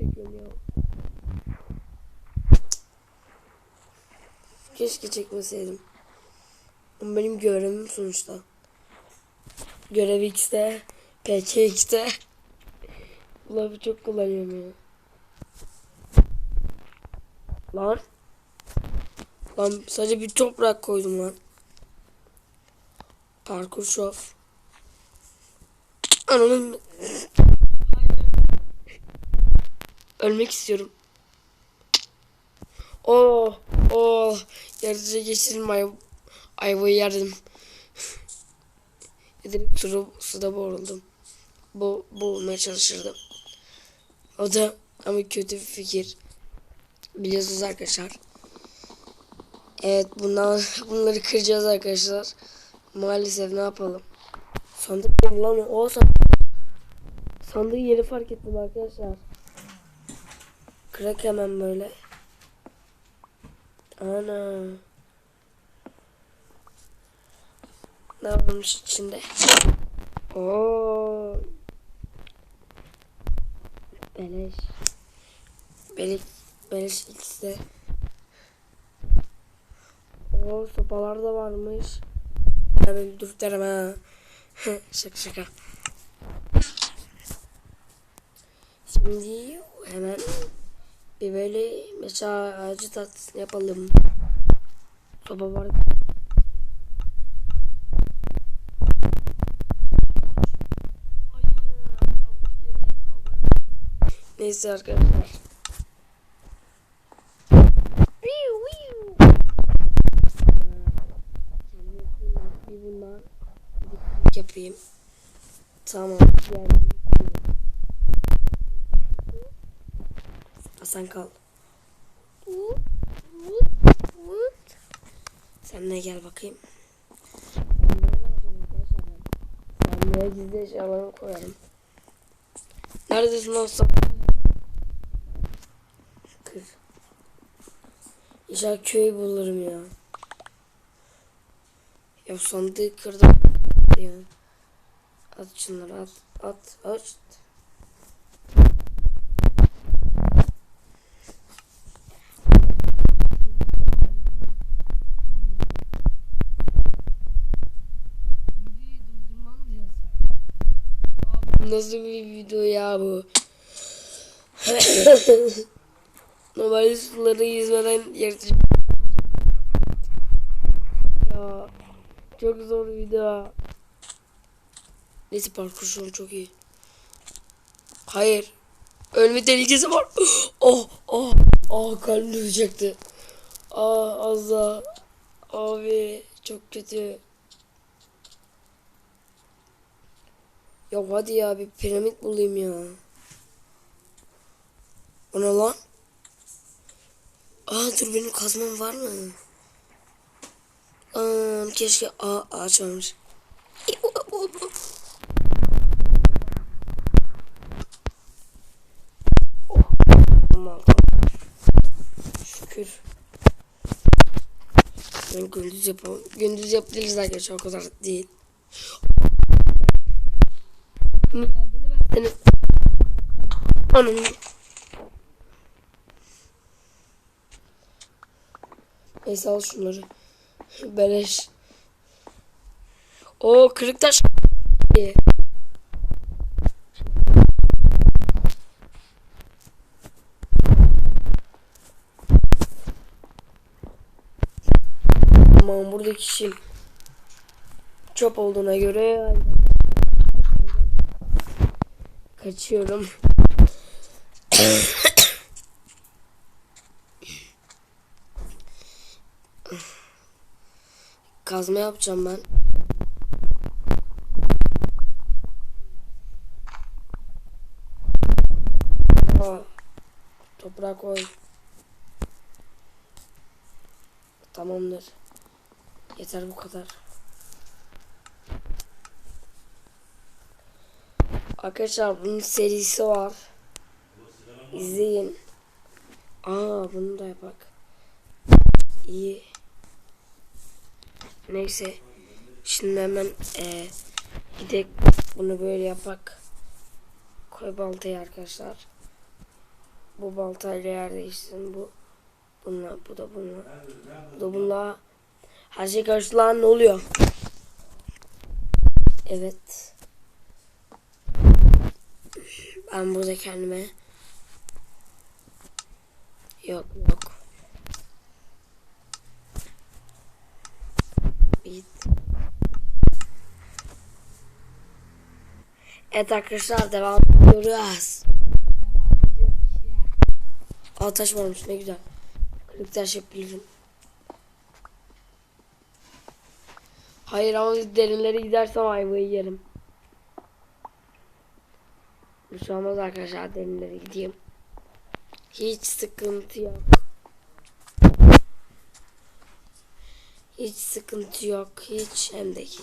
çekiyorum ya. Keşke çekmeseydim. Ama benim görevim sonuçta. Görev X'te, PK X'te. Bu çok kullanıyorum ya. Lan. Lan sadece bir toprak koydum lan. Parkur şov. Ananın. Ölmek istiyorum. Oh, oh. Yaratıcı geçirim ay ayvayı yerdim. Direkt suda, suda boğuldum. Bu boğulmaya çalışırdım. O da ama kötü bir fikir. Biliyorsunuz arkadaşlar. Evet bundan bunları kıracağız arkadaşlar. Maalesef ne yapalım. Sandık mı lan o sandık. Sandığı yeri fark ettim arkadaşlar. Kırak hemen böyle. Ana. Ne varmış içinde? Oo. Beleş. Beleş. Beleş ikisi. Oo sopalar da varmış. Ya ben dürterim ha. şaka şaka. Şimdi hemen bir böyle mesela ağacı tatlısını yapalım. Soba var. Neyse arkadaşlar. Bir bundan yapayım. Tamam. Yani Hasan kal. Sen ne gel bakayım. Sen buraya gizli eşyalarımı koyarım. Neredesin olsa? Kır. İnşallah köy bulurum ya. Ya sandığı kırdım. Ya. At şunları at. At. At. Nasıl bir video ya bu? Normal suları yüzmeden yaratıcı. Ya çok zor video. Neyse parkur şu çok iyi. Hayır. Ölme tehlikesi var. Oh oh oh kalbim duracaktı. Ah az daha. Abi çok kötü. Ya hadi ya bir piramit bulayım ya. O ne lan? Aa dur benim kazmam var mı? Aa, keşke aa ağaç varmış. Şükür. Ben gündüz yapalım. Gündüz yapabiliriz arkadaşlar o kadar değil. Senin ananı Neyse al şunları. Beleş. O kırık taş. Tamam buradaki şey çöp olduğuna göre kaçıyorum. Kazma yapacağım ben. Aa, toprağa koy. Tamamdır. Yeter bu kadar. Arkadaşlar bunun serisi var. İzleyin. Aa bunu da yapak. İyi. Neyse. Şimdi hemen e, gidek bunu böyle yapak. Koy baltayı arkadaşlar. Bu baltayla yer değişsin. Bu bununla, bu da bununla. Bu da bununla. Her şey karıştı ne oluyor? Evet. Ben burada kendime yok yok. Bit. Evet arkadaşlar devam ediyoruz. Aa taş varmış ne güzel. Kırık taş yapabilirim. Hayır ama derinlere gidersem ayvayı yerim. Bir şey olmaz arkadaşlar derinlere gideyim. Hiç sıkıntı yok. Hiç sıkıntı yok. Hiç hem de hiç.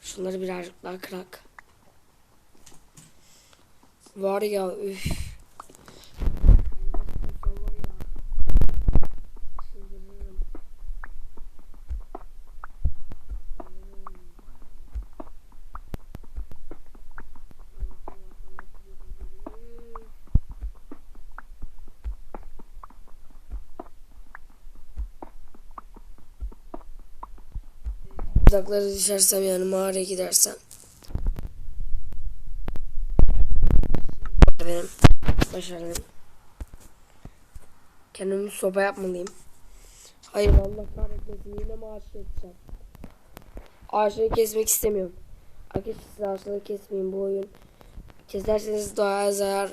Şunları birazcık daha kırak. Var ya üf. Uzaklara düşersem yani mağaraya gidersem. Benim başarım. Kendimi soba yapmalıyım. Hayır Allah kahretmesin yine mi ağaç keseceğim? Ağaçları kesmek istemiyorum. Arkadaşlar siz ağaçları kesmeyin bu oyun. Keserseniz doğaya zarar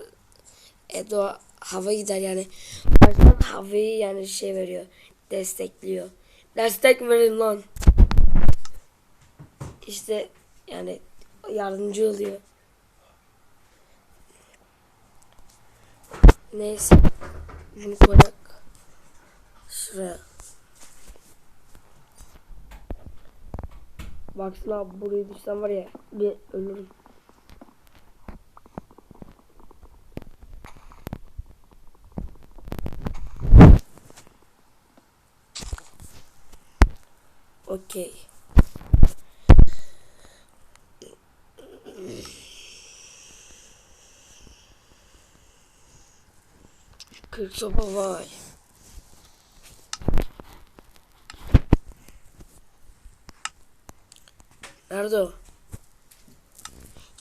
e, doğa, hava gider yani. Ağaçlar havayı yani şey veriyor. Destekliyor. Destek verin lan. İşte yani yardımcı oluyor. Neyse. Bunu koyak. Şuraya. Baksana burayı düşsem var ya bir ölürüm. Okey. Kırk sopa vay. Nerede o?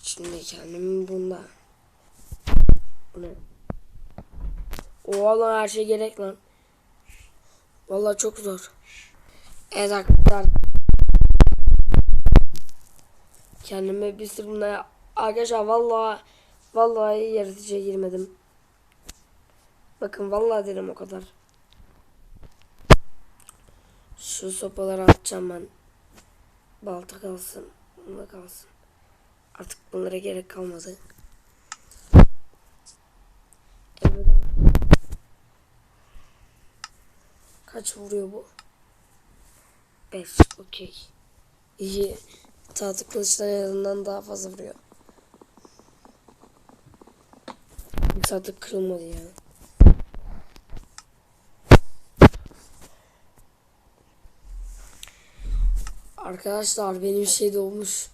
Şimdi kendimi bunda. Bu ne? Oha lan her şey gerek lan. Vallahi çok zor. Evet arkadaşlar. Kendime bir sürü arkadaşlar vallahi vallahi yaratıcıya girmedim. Bakın vallahi dedim o kadar. Şu sopaları atacağım ben. Balta kalsın. Bunda kalsın. Artık bunlara gerek kalmadı. Kaç vuruyor bu? 5. Okey. İyi. Tahta kılıçların yanından daha fazla vuruyor. Tahta kırılmadı ya. Arkadaşlar benim şey doğmuş.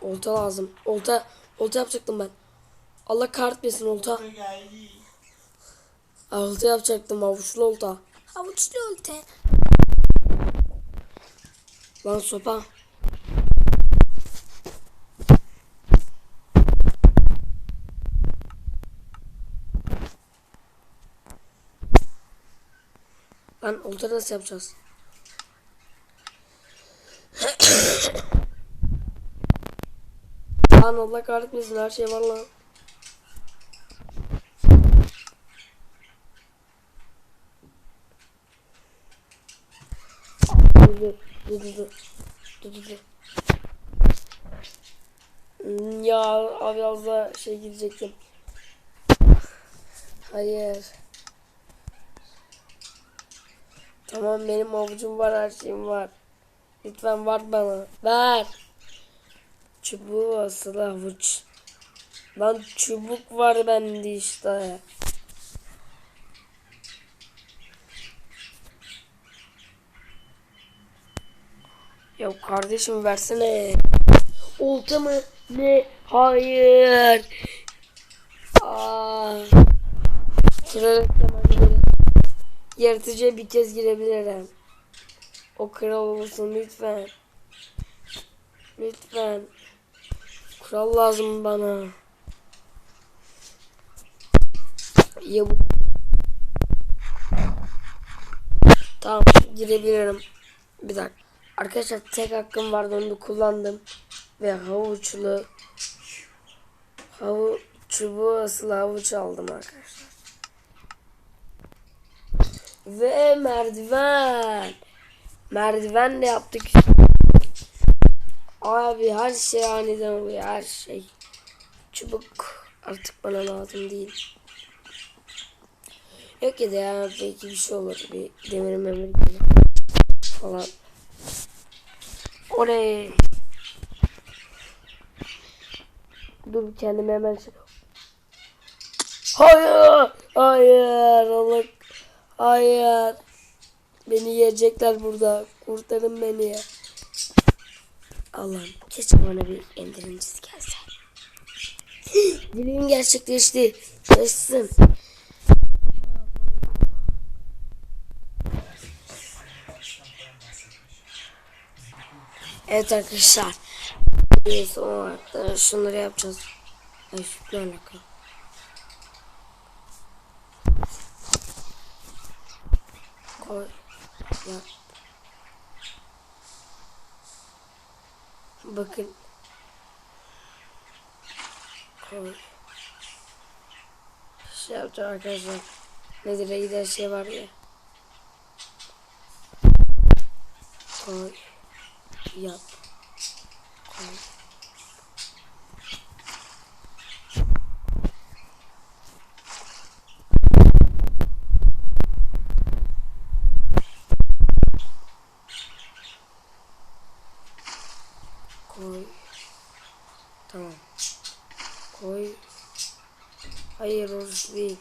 Olta lazım. Olta, olta yapacaktım ben. Allah kahretmesin olta. Olta yapacaktım avuçlu olta. Avuçlu olta. Lan sopa. Lan olta nasıl yapacağız? lan Allah kahretmesin her şey var lan. Dur dur dur dur dur dur dur Ya abi az daha şey gidecektim. Hayır. Tamam benim avucum var her şeyim var. Lütfen var bana. Ver. Çubuğu asıl avuç. Lan çubuk var bende işte. Ya kardeşim versene. Olta mı? Ne? Hayır. Aa. Kırarak. Yaratıcıya bir kez girebilirim. O kral olsun lütfen. Lütfen. Kral lazım bana. Ya bu... Tamam girebilirim. Bir dakika. Arkadaşlar tek hakkım vardı onu kullandım. Ve havuçlu havu çubuğu asıl havuç aldım arkadaşlar. Ve merdiven. Merdiven de yaptık. Abi her şey aniden oluyor her şey. Çubuk artık bana lazım değil. Yok ya da ya belki bir şey olur. Bir demir memir gibi falan. Oley. Dur kendime hemen şey. Hayır. Hayır. Allah. Hayır. Beni yiyecekler burada. Kurtarın beni. Allah'ım keşke bana bir endirincisi gelse. Dileğim gerçekleşti. Yaşasın. Evet arkadaşlar. Olarak da şunları yapacağız. Ay şu ne alaka? Koy. Ya. Bakın. Şey yapacağım arkadaşlar. Nedir'e giden şey var ya. Koy. Yap. Koy. Koy. Tamam. Koy. Hayır orası değil.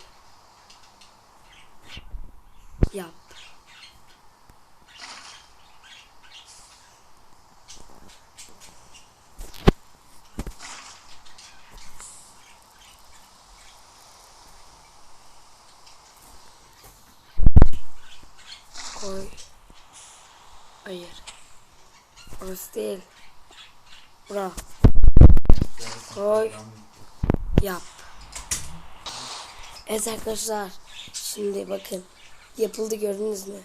Yap. Koy. Hayır. Orası değil. Bura. Koy. Yap. Evet arkadaşlar. Şimdi bakın. Yapıldı gördünüz mü?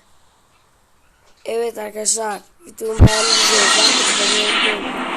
Evet arkadaşlar. Videomu beğendiyseniz